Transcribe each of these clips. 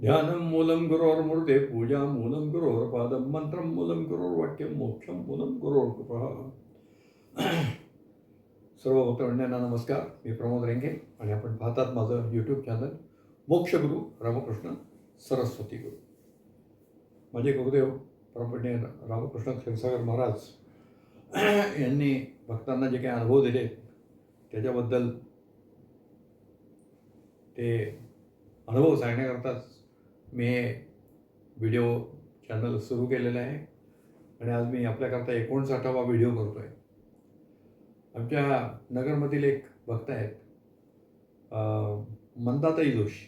ध्यानं मूलं गुरोर्मूर्ते पूजा मूलं गुरोर्पादं मंत्रं मूलं गुरोर्वाक्यं मोक्षं मूलं गुरोर्कृपा सर्व भक्तमंडळींना नमस्कार मी प्रमोद रेंगे आणि आपण पाहतात माझं यूट्यूब चॅनल मोक्षगुरू रामकृष्ण सरस्वती गुरु। माझे गुरुदेव परमपणे रामकृष्ण क्षीरसागर महाराज यांनी भक्तांना जे काही अनुभव दिले त्याच्याबद्दल ते अनुभव सांगण्याकरताच मी हे व्हिडिओ चॅनल सुरू केलेलं आहे आणि आज मी आपल्याकरता एकोणसाठावा व्हिडिओ करतो आहे आमच्या नगरमधील एक भक्त आहेत मंदाताई जोशी.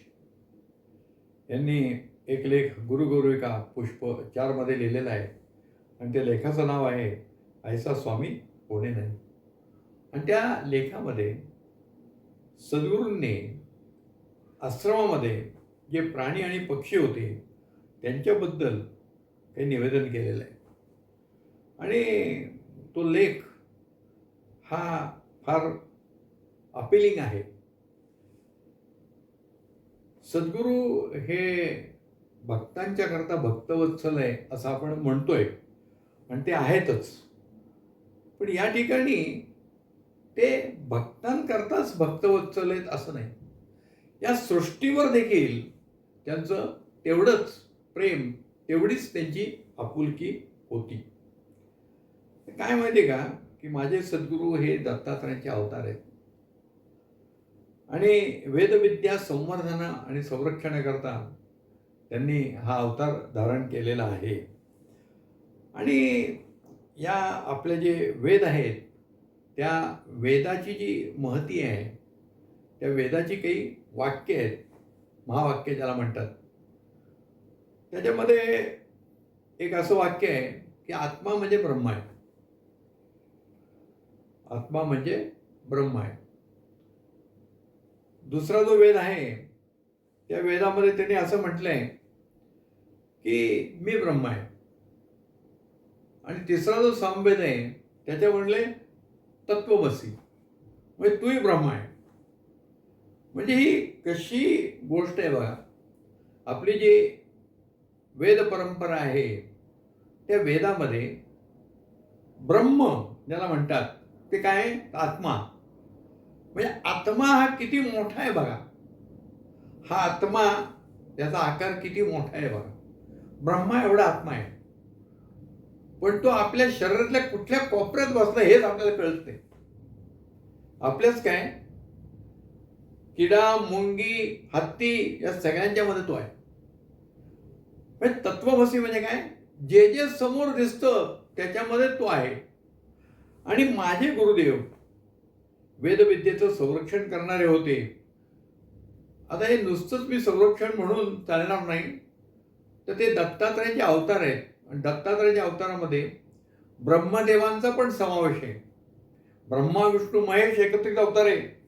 यांनी एक लेख गुरुगौरिका पुष्प चारमध्ये लिहिलेला आहे आणि त्या लेखाचं नाव आहे ऐसा स्वामी कोणी नाही. आणि त्या लेखामध्ये सद्गुरूंनी आश्रमामध्ये जे प्राणी आणि पक्षी होते त्यांच्याबद्दल काही निवेदन केलेलं आहे. आणि तो लेख हा फार अपिलिंग आहे. सद्गुरू हे भक्तांच्या करता भक्तवत्सल आहे असं आपण म्हणतोय. आणि ते आहेतच. पण या ठिकाणी ते भक्तांकरताच भक्तवत्सल आहेत असं नाही. या सृष्टीवर देखील त्यांचं तेवढंच प्रेम तेवढीच त्यांची आपुलकी होती. काय माहिती का? की माझे सद्गुरू हे दत्तात्रयांचे अवतार आहेत. आणि वेदविद्या संवर्धन आणि संरक्षणाकरता त्यांनी हा अवतार धारण केलेला आहे. आणि या आपले जे वेद आहेत त्या वेदाची जी महती आहे त्या वेदाची काही वाक्य आहेत महावाक्य ज्याला म्हणतात. त्याच्यामध्ये एक असं वाक्य आहे की आत्मा म्हणजे ब्रह्म आहे. आत्मा म्हणजे ब्रह्म आहे. दुसरा जो वेद आहे त्या वेदामध्ये त्यांनी असं म्हटलंय की मी ब्रह्म आहे. आणि तिसरा जो सामवेद आहे त्याच्या म्हणले तत्वमसी. म्हणजे तूही ब्रह्म आहे. म्हणजे ही कशी गोष्ट आहे बघा. आपली जी वेद परंपरा आहे त्या वेदामध्ये ब्रह्म ज्याला म्हणतात ते काय आहे? आत्मा. म्हणजे आत्मा हा किती मोठा आहे बघा. हा आत्मा त्याचा आकार किती मोठा आहे बघा. ब्रह्मा एवढा आत्मा आहे. पण तो आपल्या शरीरातल्या कुठल्या कोपऱ्यात बसला हेच आपल्याला कळत नाही. आपल्याच काय? किडा मुंगी हत्ती या सगळ्यांच्या मध्ये तो आहे. म्हणजे तत्वभसी म्हणजे काय? जे जे समोर दिसतं त्याच्यामध्ये तो आहे. आणि माझे गुरुदेव वेदविद्येचं संरक्षण करणारे होते. आता हे नुसतंच मी संरक्षण म्हणून चालणार नाही. तर ते दत्तात्रयाचे अवतार आहेत. आणि दत्तात्रयाच्या अवतारामध्ये ब्रह्मदेवांचा पण समावेश आहे. ब्रह्मा विष्णू महेश एकत्रित अवतार आहे.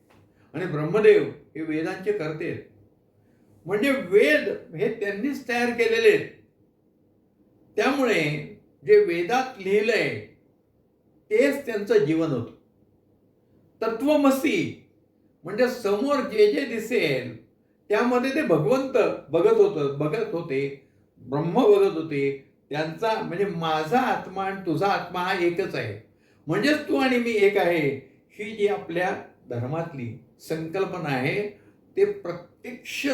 आणि ब्रह्मदेव हे वेदांचे करते आहेत. म्हणजे वेद हे त्यांनीच तयार केलेले आहेत. त्यामुळे जे वेदात लिहिलंय तेच त्यांचं जीवन होतं. तत्वमसी म्हणजे समोर जे जे दिसेल त्यामध्ये ते भगवंत बघत होतं बघत होते ब्रह्म बघत होते. त्यांचा म्हणजे माझा आत्मा आणि तुझा आत्मा हा एकच आहे. म्हणजेच तू आणि मी एक आहे. ही जी आपल्या धर्मातली संकल्पना आहे ते प्रत्यक्ष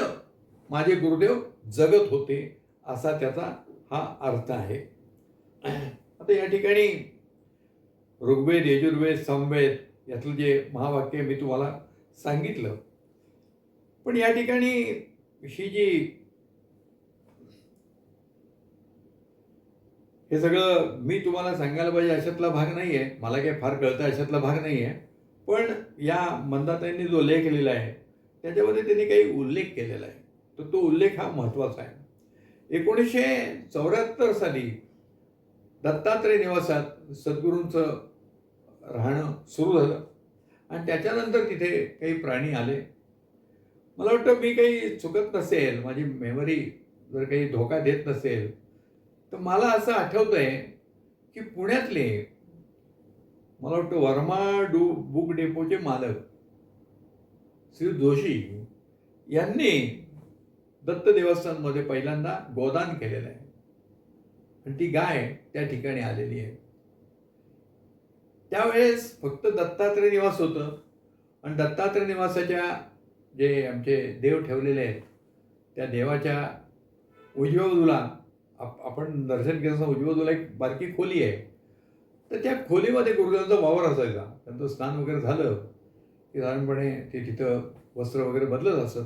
माझे गुरुदेव जगत होते असा त्याचा हा अर्थ आहे. आता या ठिकाणी ऋग्वेद यजुर्वेद समवेद यातलं जे महावाक्य मी तुम्हाला सांगितलं. पण या ठिकाणी ही जी हे सगळं मी तुम्हाला सांगायला पाहिजे अशातला भाग नाही आहे मला काही फार कळतं अशातला भाग नाही आहे पण या मंदाताईंनी जो लेख लिहिला आहे त्याच्यामध्ये त्यांनी काही उल्लेख केलेला आहे. तर तो उल्लेख हा महत्त्वाचा आहे. एकोणीसशे चौऱ्याहत्तर साली दत्तात्रय निवासात सद्गुरूंचं राहणं सुरू झालं आणि त्याच्यानंतर तिथे काही प्राणी आले. मला वाटतं मी काही चुकत नसेल माझी मेमरी जर काही धोका देत नसेल तर मला असं आठवतं आहे की पुण्यातले मला वाटतं वर्मा डू बुक डेपोचे मालक श्री जोशी यांनी दत्त देवस्थानमध्ये पहिल्यांदा गोदान केलेलं आहे. आणि ती गाय त्या ठिकाणी आलेली आहे. त्यावेळेस फक्त दत्तात्रय निवास होतं. आणि दत्तात्रय निवासाच्या जे आमचे देव ठेवलेले आहेत त्या देवाच्या उजव्या बाजूला आप आपण दर्शन केलं असताना उजव्या बाजूला एक बारकी खोली आहे. तर त्या खोलीमध्ये गुरुदेवांचा वावर असायचा. त्यांचं स्नान वगैरे झालं की साधारणपणे ते तिथं वस्त्र वगैरे बदलत असत.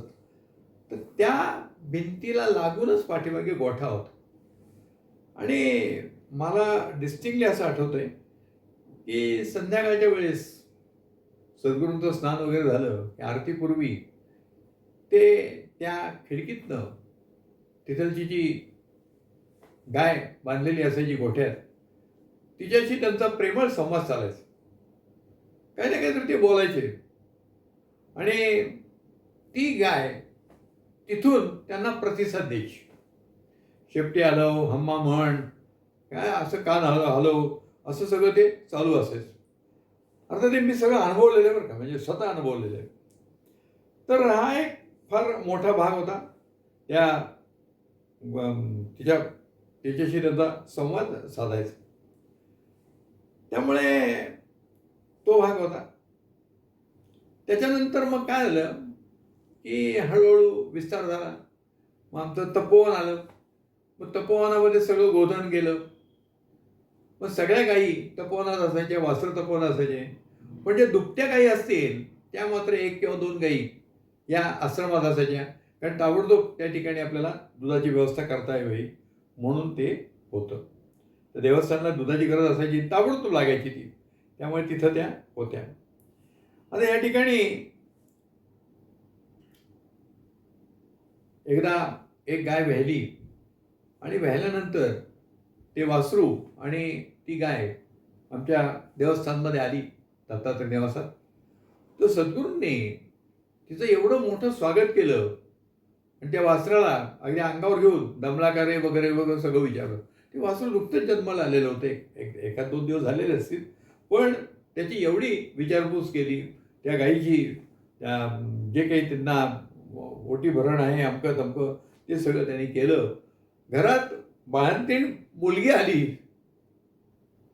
तर त्या भिंतीला लागूनच पाठीमागे गोठा होता. आणि मला डिस्टिंक्टली असं आठवतंय की संध्याकाळच्या वेळेस सद्गुरूंचं स्नान वगैरे झालं की आरतीपूर्वी ते त्या खिडकीतनं तिथलची जी गाय बांधलेली असायची गोठ्यात तिच्याशी त्यांचा प्रेमळ संवाद चालायचा. काही ना काहीतरी ते बोलायचे. आणि ती गाय तिथून त्यांना प्रतिसाद द्यायची. शेपटी आलो हम्मा म्हण काय असं कान हलो हलो असं सगळं ते चालू असायचं. अर्थात ते मी सगळं अनुभवलेलं आहे बरं का म्हणजे स्वतः अनुभवलेलं आहे. तर हा एक फार मोठा भाग होता. त्या तिच्या तिच्याशी त्यांचा संवाद साधायचा. त्यामुळे तो भाग होता. त्याच्यानंतर मग काय झालं की हळूहळू विस्तार झाला. मग आमचं तपोवन आलं. मग तपोवनामध्ये सगळं गोधन गेलं. मग सगळ्या गायी तपोवनात असायच्या वासर तपोवन असायचे. पण जे दुभत्या गायी असतील त्या मात्र एक किंवा दोन गायी या आश्रमात असायच्या. कारण ताबडतोब त्या ठिकाणी आपल्याला दुधाची व्यवस्था करता यावी म्हणून ते होतं. तर देवस्थानला दुधाची गरज असायची ताबडतोब लागायची ती. त्यामुळे तिथं त्या होत्या. आता या ठिकाणी एकदा एक गाय व्हायली आणि व्हायल्यानंतर ते वासरू आणि ती गाय आमच्या देवस्थानमध्ये आली दत्तात्रय देवासात. तर सद्गुरूंनी तिचं एवढं मोठं स्वागत केलं आणि त्या वासराला अगदी अंगावर घेऊन दमलाकारे वगैरे वगैरे सगळं विचारलं. ते वासरू नुकतंच जन्माला आलेलं होते. एक एखाद दोन दिवस झालेले असतील. पण त्याची एवढी विचारपूस केली. त्या गाईची जे काही त्यांना ओटी भरण आहे अमकं तमकं ते सगळं त्यांनी केलं. घरात बाळंतीण मुलगी आली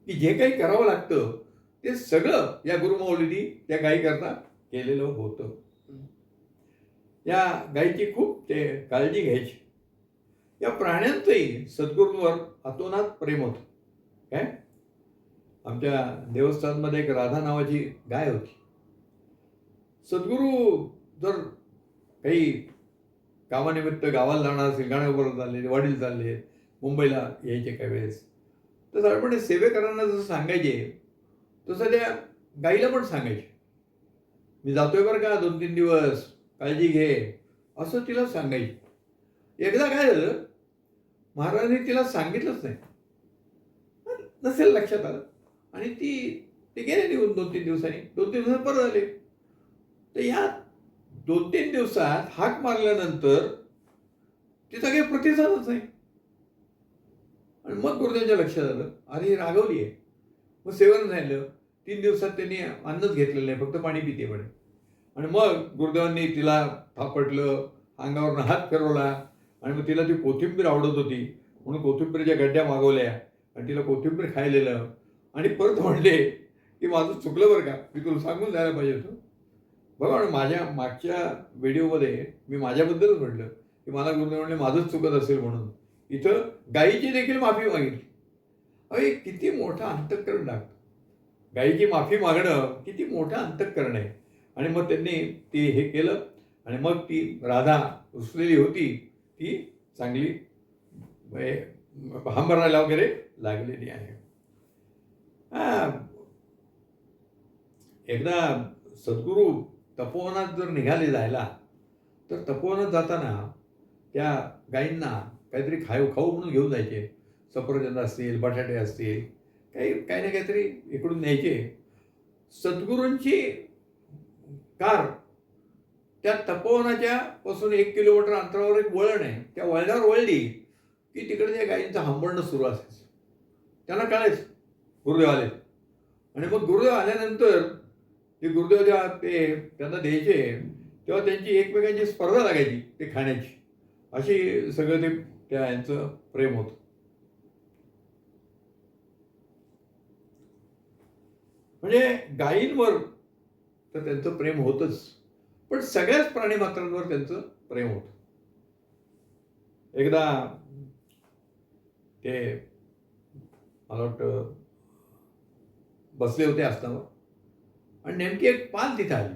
की जे काही करावं लागतं ते सगळं या गुरुमाऊलीनी त्या गायीकरता केलेलं होतं. या गायीची खूप ते काळजी घ्यायची. या प्राण्यांचंही सद्गुरूंवर अतोनात प्रेम होतं. काय? आमच्या देवस्थानमध्ये एक राधा नावाची गाय होती. सद्गुरू जर काही कामानिमित्त गावाला जाणार असेल गाण्याबरोबर चालले वडील चालले मुंबईला यायचे काही वेळेस तर साधारणपणे सेवेकरांना जसं सांगायचे तसं त्या गाईला पण सांगायचे. मी जातोय बरं का दोन तीन दिवस काळजी घे असं तिला सांगायची. एकदा काय झालं महाराजांनी तिला सांगितलंच नाही. नसेल लक्षात आलं. आणि ती ते गेले निघून दोन तीन दिवसांनी. दोन तीन दिवसात परत आले. तर या दोन तीन दिवसात हाक मारल्यानंतर तिचा काही प्रतिसादच नाही. आणि मग गुरुदेवांच्या लक्षात आलं. अरे रागवली आहे. मग सेवन झालं. तीन दिवसात त्यांनी अन्नच घेतलेलं आहे फक्त पाणी पिते म्हणे. आणि मग गुरुदेवांनी तिला थापटलं. अंगावरनं हात फिरवला. आणि मग तिला ती कोथिंबीर आवडत होती. म्हणून कोथिंबीरच्या गड्ड्या मागवल्या. आणि तिला कोथिंबीर खायलेलं. आणि परत म्हणले की माझं चुकलं बरं का? मी तुला सांगून द्यायला पाहिजे होतं. बघा ना माझ्या मागच्या व्हिडिओमध्ये मी माझ्याबद्दलच म्हटलं. की मला गुरुदेव म्हणले माझंच चुकत असेल म्हणून. इथं गायीची देखील माफी मागितली. अरे किती मोठं अंतःकरण लागतं. गायीची माफी मागणं किती मोठं अंतःकरण आहे. आणि मग त्यांनी ते हे केलं. आणि मग ती राधा रुसलेली होती. ती चांगली हंबरायला वगैरे लागलेली आहे. हा. एकदा सद्गुरू तपोवनात जर निघाले जायला तर तपोवनात जाताना त्या गायींना काहीतरी खाऊ खाऊ म्हणून घेऊन जायचे. सफरचंद असतील बटाटे असतील काही काही ना काहीतरी इकडून न्यायचे. सद्गुरूंची कार त्या तपोवनाच्या पासून एक किलोमीटर अंतरावर एक वळण आहे. त्या वळणावर वळली की तिकडे त्या गायींचं हंबरणं सुरू असायचं. त्यांना कळायचं गुरुदेव आले. आणि मग गुरुदेव आल्यानंतर ते गुरुदेव जेव्हा ते त्यांना द्यायचे तेव्हा त्यांची एकमेकांची स्पर्धा लागायची ते खाण्याची. अशी सगळं ते त्या यांचं प्रेम होतं. म्हणजे गायींवर तर त्यांचं प्रेम होतंच. पण सगळ्याच प्राणी मात्रांवर त्यांचं प्रेम होत. एकदा ते मला वाटतं बसले होते असताना आणि नेमकी एक पाल तिथे आली.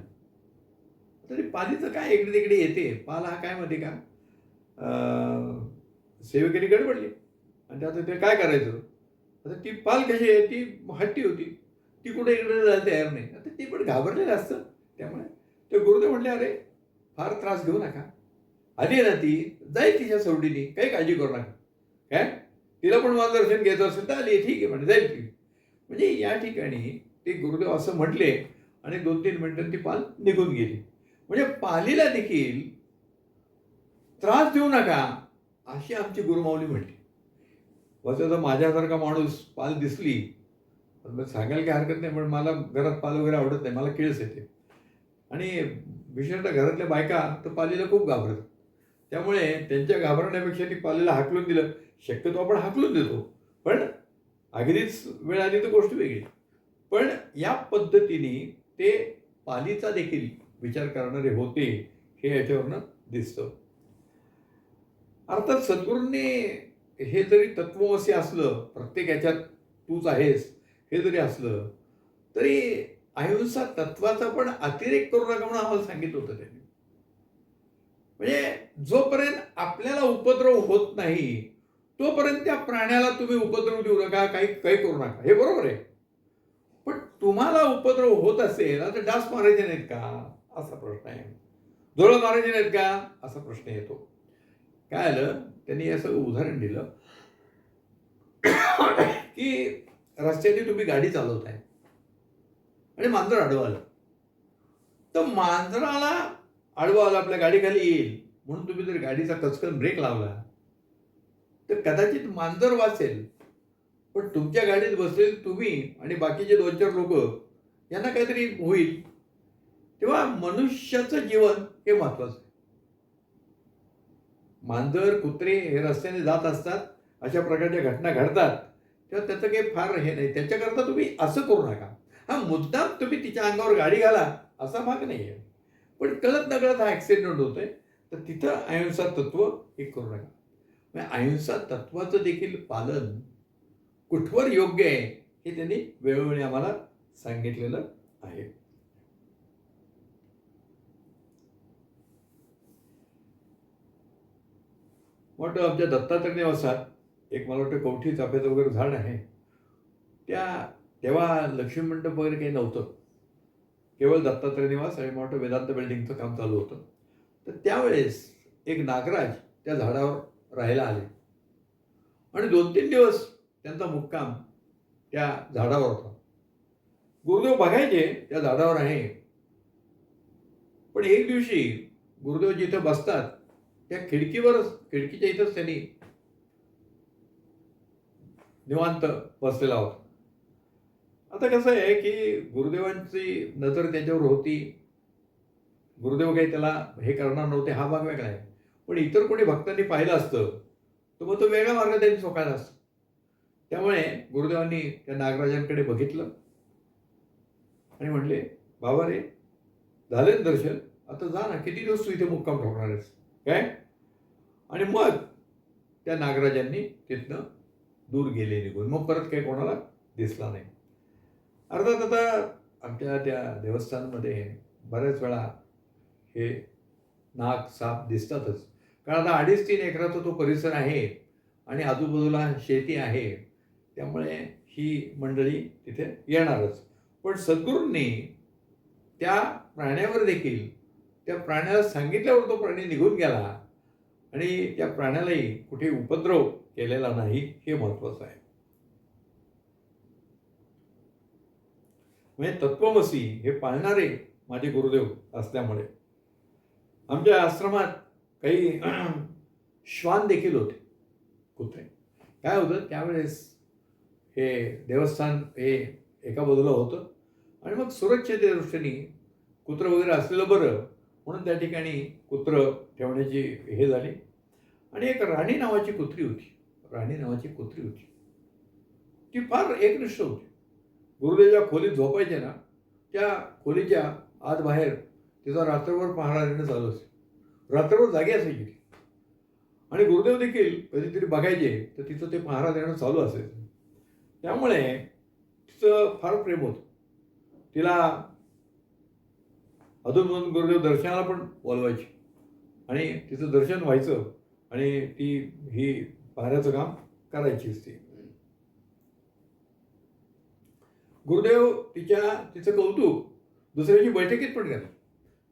तरी पालीचं काय इकडे तिकडे येते? पाल हा काय माहिती का? अं, गडबडली. आणि त्यात ते काय करायचं? आता ती पाल कशी आहे? ती हट्टी होती. ती कुठे इकडे जायला तयार नाही. आता ती पण घाबरलेलं असतं. त्यामुळे ते गुरुदेव म्हणले अरे फार त्रास घेऊ नका. आली ना ती जाईल तिच्या सोडीने काही काळजी करू नका. काय? तिला पण माझं दर्शन घ्यायचं असेल तर आली ठीक आहे म्हणजे जाईल ती. म्हणजे या ठिकाणी ते गुरुदेव असं म्हटले आणि दोन तीन मिनटं ती पाल निघून गेली. म्हणजे पालीला देखील त्रास देऊ नका अशी आमची गुरुमाऊली म्हटली. वसं माझ्यासारखा माणूस पाल दिसली सांगायला काही हरकत नाही पण मला घरात पाल वगैरे आवडत नाही मला किळस येते. आणि विशेषतः घरातल्या बायका तर पालीला खूप घाबरत त्यामुळे त्यांच्या घाबरण्यापेक्षा ती पालीला हाकलून दिलं. शक्यतो आपण हाकलून देतो. पण अगदीच वेळ आली तर गोष्ट वेगळी. पण या पद्धतीने ते पालीचा देखील विचार करणारे होते हे याच्यावरनं दिसतं. अर्थात सद्गुरूंनी हे जरी तत्वमसी असलं प्रत्येक याच्यात तूच आहेस हे जरी असलं तरी अहिंसा तत्वाचा पण अतिरेक करू नका म्हणून आम्हाला सांगितलं होतं त्यांनी. म्हणजे जोपर्यंत आपल्याला उपद्रव होत नाही तोपर्यंत त्या प्राण्याला तुम्ही उपद्रव देऊ नका काही काही करू नका. हे बरोबर आहे. पण तुम्हाला उपद्रव होत असेल आता डास मारायचे नाहीत का? असा प्रश्न आहे. जोळ मारायचे नाहीत का? असा प्रश्न येतो. काय आलं? त्यांनी असं उदाहरण दिलं की रस्त्याने तुम्ही गाडी चालवताय. आणि मांजर आडवं आलं तर मांजराला आडवं आला आपल्या गाडीखाली येईल. म्हणून तुम्ही जर गाडीचा कचकन ब्रेक लावला तर कदाचित मांजर वाचेल. पण तुमच्या गाडीत बसलेले तुम्ही आणि बाकीचे दोन चार लोक यांना काहीतरी होईल. तेव्हा मनुष्याचं जीवन हे महत्वाचं आहे. मांजर कुत्रे हे रस्त्याने जात असतात अशा प्रकारच्या घटना घडतात. तेव्हा त्याचं काही फार हे नाही. त्याच्याकरता तुम्ही असं करू नका. हा मुद्दाम तुम्ही तिच्या अंगावर गाडी घाला असा भाग नाही आहे पण कळत नकळत हा ॲक्सिडेंट होतोय. तर तिथं अहिंसा तत्व हे करू नका. म्हणजे अहिंसा तत्वाचं देखील पालन कुठवर योग्य आहे हे त्यांनी वेळोवेळी आम्हाला सांगितलेलं आहे. मोठं आमच्या दत्तात्रय निवासात एक मला वाटतं कवठी चाफ्याचं वगैरे झाड आहे. त्या तेव्हा लक्ष्मी मंडप वगैरे काही नव्हतं. केवळ दत्तात्रय निवास आणि मोठं वेदांत बिल्डिंगचं काम चालू होतं. तर त्यावेळेस एक नागराज त्या झाडावर राहायला आले. आणि दोन तीन दिवस त्यांचा मुक्काम त्या झाडावर होता. गुरुदेव बघायचे त्या झाडावर आहे. पण एक दिवशी गुरुदेव जिथं बसतात त्या खिडकीवरच खिडकीच्या इथंच त्यांनी निवांत बसलेला होता. आता कसं आहे की गुरुदेवांची नजर त्याच्यावर होती. गुरुदेव काही त्याला हे करणार नव्हते हा भाग वेगळा आहे. पण इतर कोणी भक्तांनी पाहिलं असतं तर मग तो वेगळा मार्ग त्यांनी स्वकायला असतो. त्यामुळे गुरुदेवांनी त्या नागराजांकडे बघितलं. आणि म्हणले बाबा रे झाले दर्शन? आता जा ना किती दिवस तू इथे मुक्काम ठोकणार आहेस? काय? आणि मग त्या नागराजांनी तिथनं दूर गेले निघून. मग परत काही कोणाला दिसला नाही. अर्थात आता आमच्या त्या देवस्थानमध्ये बऱ्याच वेळा हे नाग साप दिसतातच. कारण आता अडीच तीन एकराचा तो परिसर आहे आणि आजूबाजूला शेती आहे त्यामुळे ही मंडळी तिथे येणारच. पण सद्गुरूंनी त्या प्राण्यावर देखील त्या प्राण्याला सांगितल्यावर तो प्राणी निघून गेला आणि त्या प्राण्यालाही कुठे उपद्रव केलेला नाही हे महत्त्वाचं आहे. म्हणजे तत्वमसी हे पाळणारे माझे गुरुदेव असल्यामुळे. आमच्या आश्रमात काही श्वान देखील होते कुत्रे. काय होतं? त्यावेळेस हे देवस्थान हे एका बाजूला होतं आणि मग सुरक्षेच्या दृष्टीने कुत्रं वगैरे असलेलं बरं म्हणून त्या ठिकाणी कुत्रं ठेवण्याची हे झाली. आणि एक राणी नावाची कुत्री होती. राणी नावाची कुत्री होती. ती फार एकनिष्ठ होती. गुरुदेव ज्या खोलीत झोपायचे ना त्या खोलीच्या आत बाहेर तिचा रात्रभर पहारा देणं चालू असे रात्रभर जागी असायची ती. आणि गुरुदेव देखील कधीतरी बघायचे तर तिचं ते पहारा देणं चालू असायचं. त्यामुळे तिचं फार प्रेम होतं. तिला अधूनमधून गुरुदेव दर्शनाला पण बोलवायचे. आणि तिचं दर्शन व्हायचं आणि ती ही पाहण्याचं काम करायची असते गुरुदेव तिच्या तिचं कौतुक दुसऱ्याची बैठकीत पण केलं.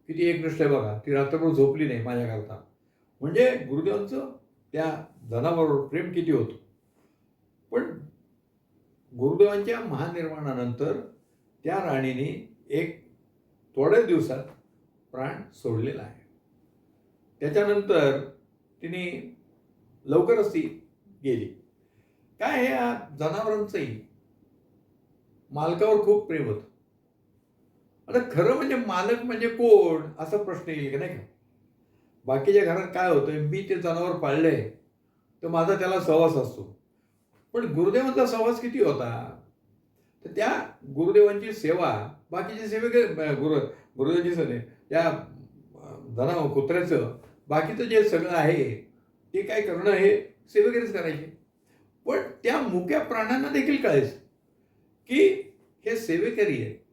की ती एकनिष्ठ आहे बघा ती रात्रभर झोपली नाही माझ्याकरता म्हणजे गुरुदेवांचं त्या जनावरावर प्रेम किती होतं. पण गुरुदेवांच्या महानिर्वाणानंतर त्या राणीने एक थोड्याच दिवसात प्राण सोडलेला आहे. त्याच्यानंतर तिने लवकरच ती गेली. काय या जनावरांचंही मालकावर खूप प्रेम होतं. आता खरं म्हणजे मालक म्हणजे कोण? असा प्रश्न येईल की नाही का? बाकीच्या घरात काय होतं मी ते जनावर पाळलंय तर माझा त्याला सहवास असतो. पण गुरुदेवांचा सहवास किती होता? तर त्या गुरुदेवांची सेवा बाकीचे सेवे गुरु गुरुदेवांची सने त्या जना कुत्र्याचं बाकीचं जे सगळं आहे ते काय करणं हे सेवेकरीच करायचे. पण त्या मुक्या प्राण्यांना देखील कळायचं. की हे सेवेकरी आहे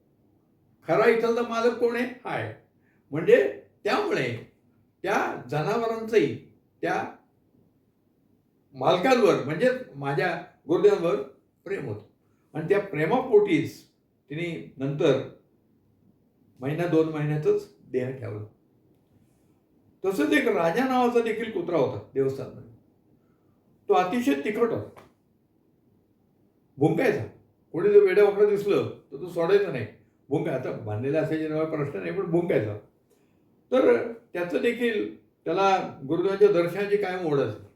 खरा इथलचा मालक कोण आहे? हा आहे. म्हणजे त्यामुळे त्या जनावरांचंही त्या मालकांवर म्हणजे माझ्या गुरुदेवांवर प्रेम होतं. आणि त्या प्रेमापोटीच तिने नंतर महिना दोन महिन्यातच देह ठेवला. तसंच एक राजा नावाचा देखील कुत्रा होता देवस्थानमध्ये. तो अतिशय तिखट होता. भुंकायचा. कोणी जर वेड्या वाकडं दिसलं तर तो सोडायचा नाही. भुंका आता बांधलेला असायचे नावा प्रश्न नाही पण भुंकायचा. तर त्याचं देखील त्याला गुरुदेवांच्या दर्शनाची कायम ओढ असते.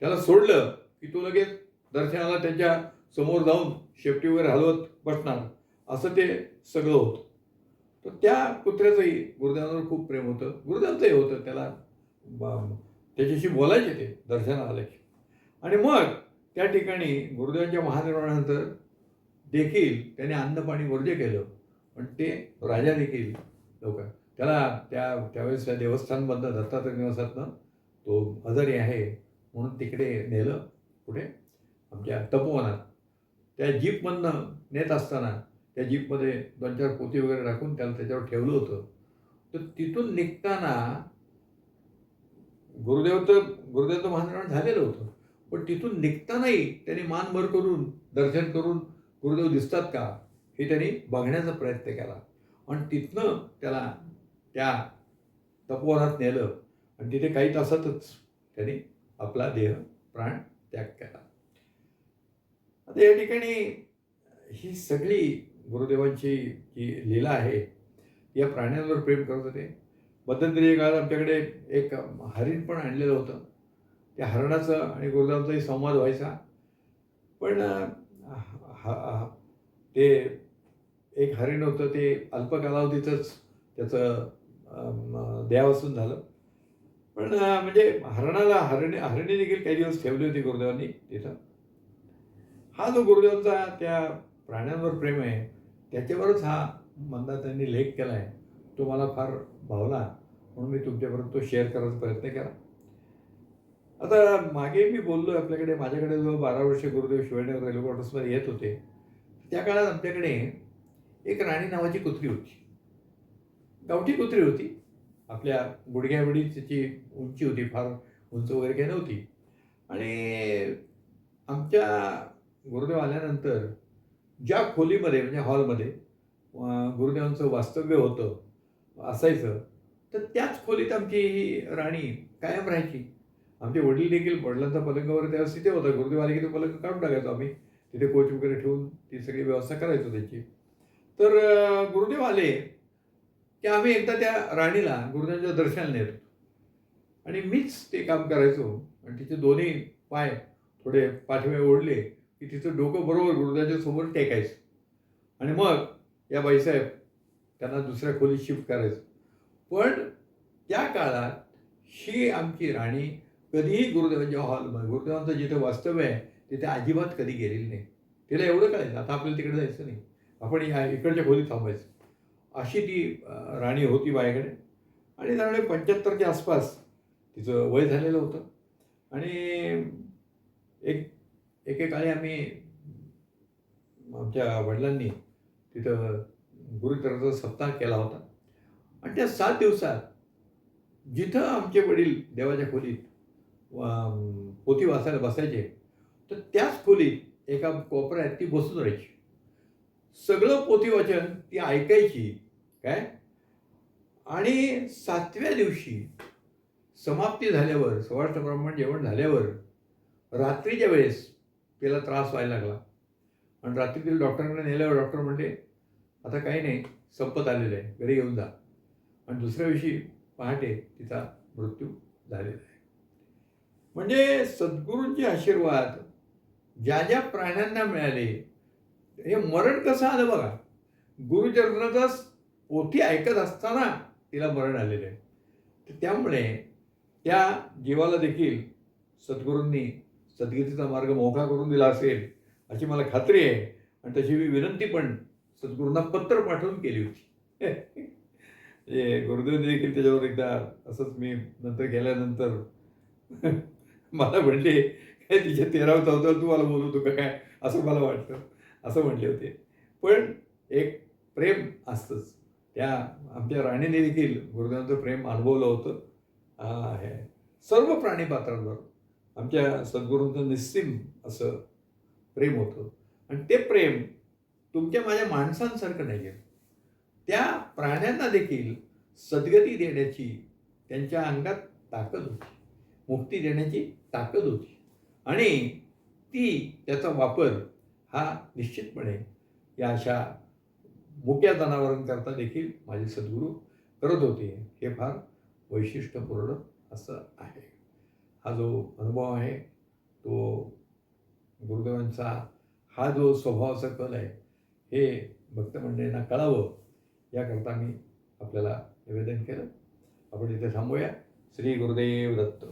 त्याला सोडलं की तो लगेच दर्शनाला त्यांच्यासमोर जाऊन शेपटी वगैरे हलवत बसणार. असं ते सगळं होतं. तर त्या कुत्र्याचंही गुरुदेवांवर खूप प्रेम होतं. गुरुदेवांचंही होतं. त्याला त्याच्याशी बोलायचे ते दर्शनाला आल्याचे की आणि मग त्या ठिकाणी गुरुदेवांच्या महानिर्वाणानंतर देखील त्याने अन्नपाणी वर्ज्य केलं पण ते राजा देखील लोक. त्याला त्या त्यावेळेस त्या देवस्थानमधनं दत्तात्रय निवासातनं तो आजारी आहे म्हणून तिकडे नेलं कुठे आमच्या तपोवनात. त्या जीपमधनं नेत असताना त्या जीपमध्ये दोन चार पोती वगैरे टाकून त्याला त्याच्यावर ठेवलं होतं. तर तिथून निघताना गुरुदेव तर गुरुदेवचं महानिर्माण झालेलं होतं. पण तिथून निघतानाही त्याने मान भर करून दर्शन करून गुरुदेव दिसतात का? हे त्यांनी बघण्याचा प्रयत्न केला. आणि तिथनं त्याला त्या तपोवनात नेलं आणि तिथे काही तासातच त्यांनी आपला देह प्राण त्याग केला. आता या ठिकाणी ही सगळी गुरुदेवांची जी लीला आहे या प्राण्यांवर प्रेम करत होते. मध्यंतरी काळात आमच्याकडे एक हरिण पण आणलेलं होतं. त्या हरणाचं आणि गुरुदेवांचाही संवाद व्हायचा. पण ते एक हरिण होतं ते अल्प कालावधीतच त्याचं देहावसून झालं. पण म्हणजे हरणाला हरणी हरणी देखील काही दिवस ठेवली होती गुरुदेवांनी तिथं. हा जो गुरुदेवांचा त्या प्राण्यांवर प्रेम आहे त्याच्यावरच हा मंदा त्यांनी लेख केला आहे तो मला फार भावला म्हणून मी तुमच्यापर्यंत तो शेअर करायचा प्रयत्न केला. आता मागे मी बोललो आपल्याकडे माझ्याकडे जो बारा वर्षे गुरुदेव शिवाजीनगर रेल्वे क्वार्टर्समध्ये येत होते. त्या काळात आमच्याकडे एक राणी नावाची कुत्री होती. गावठी कुत्री होती. आपल्या गुडघ्यावडी तिची उंची होती फार उंच वगैरे काही नव्हती. आणि आमच्या गुरुदेव आल्यानंतर ज्या खोलीमध्ये म्हणजे हॉलमध्ये गुरुदेवांचं वास्तव्य होतं असायचं तर त्याच खोलीत आमची ही राणी कायम राहायची. आमचे वडील देखील वडिलांचा पलंग वगैरे त्यावेळेस तिथे होता. गुरुदेव आले की ते पलंग काढून टाकायचो आम्ही. तिथे कोच वगैरे ठेवून ती सगळी व्यवस्था करायचो त्याची. तर गुरुदेव आले की आम्ही एकदा त्या राणीला गुरुदेवांच्या दर्शनाला नेत आणि मीच ते काम करायचो. आणि तिचे दोन्ही पाय थोडे पाठवे ओढले की तिचं डोकं बरोबर गुरुदेवाच्या समोर टेकायचं. आणि मग या बाईसाहेब त्यांना दुसऱ्या खोलीत शिफ्ट करायचं. पण त्या काळात ही आमची राणी कधीही गुरुदेवांच्या हॉलमध्ये गुरुदेवांचं जिथे वास्तव्य आहे तिथे अजिबात कधी गेलेली नाही. तिला एवढं कळायचं आता आपल्याला तिकडे जायचं नाही. आपण या इकडच्या खोलीत थांबायचं. अशी ती राणी होती बायकडे आणि त्यामुळे पंच्याहत्तरच्या आसपास तिचं वय झालेलं होतं. आणि एक एकेकाळी आम्ही आमच्या वडिलांनी तिथं गुरुचरणाचा सप्ताह केला होता. आणि त्या सात दिवसात जिथं आमचे वडील देवाच्या खोलीत पोती पोथी वाचायला बसायचे. तर त्याच खोलीत एका कोपऱ्यात ती बसून राहायची. सगळं पोती वाचन ती ऐकायची. काय? आणि सातव्या दिवशी समाप्ती झाल्यावर सवाष्ट जेवण झाल्यावर रात्रीच्या वेळेस तिला त्रास व्हायला लागला. आणि रात्री तिला डॉक्टरांकडे नेल्यावर डॉक्टर म्हणले आता काही नाही संपत आलेलं आहे घरी घेऊन जा. आणि दुसऱ्या दिवशी पहाटे तिचा मृत्यू झालेला आहे. म्हणजे सद्गुरूंचे आशीर्वाद ज्या ज्या प्राण्यांना मिळाले हे मरण कसं आलं बघा? गुरुचरणाचा पोथी ऐकत असताना तिला मरण आलेलं आहे. तर त्यामुळे त्या जीवाला देखील सद्गुरूंनी सद्गतीचा मार्ग मोठा करून दिला असेल अशी मला खात्री आहे. आणि तशी मी विनंती पण सद्गुरूंना पत्र पाठवून केली होती. म्हणजे गुरुदेव देखील त्याच्यावर एकदा असंच मी नंतर गेल्यानंतर मला म्हणले काय तिच्या तेराव चौथ्यावर तू मला बोलू का काय? असं मला वाटतं असं म्हणले होते. पण एक प्रेम असतंच. त्या आमच्या राणीने देखील गुरुदेवांचं प्रेम अनुभवलं होतं. आ, हे सर्व प्राणी पात्रांवर आमच्या सद्गुरूंचं निस्सीम असं प्रेम होतं. आणि ते प्रेम तुमच्या माझ्या माणसांसारखं नाही आहे त्या प्राण्यांना देखील सद्गती देण्याची त्यांच्या अंगात ताकद होती. मुक्ती देण्याची ताकद होती. आणि ती त्याचा वापर हा निश्चितपणे या अशा मोठ्या जनावरांकरता देखील माझे सद्गुरू करत होते. हे फार वैशिष्ट्यपूर्ण असं आहे. हा जो अनुभव आहे तो गुरुदेवांचा हा जो स्वभावाचा कल आहे हे भक्तमंडळींना कळावं याकरता मी आपल्याला निवेदन केलं. आपण इथे थांबूया. श्री गुरुदेव दत्त.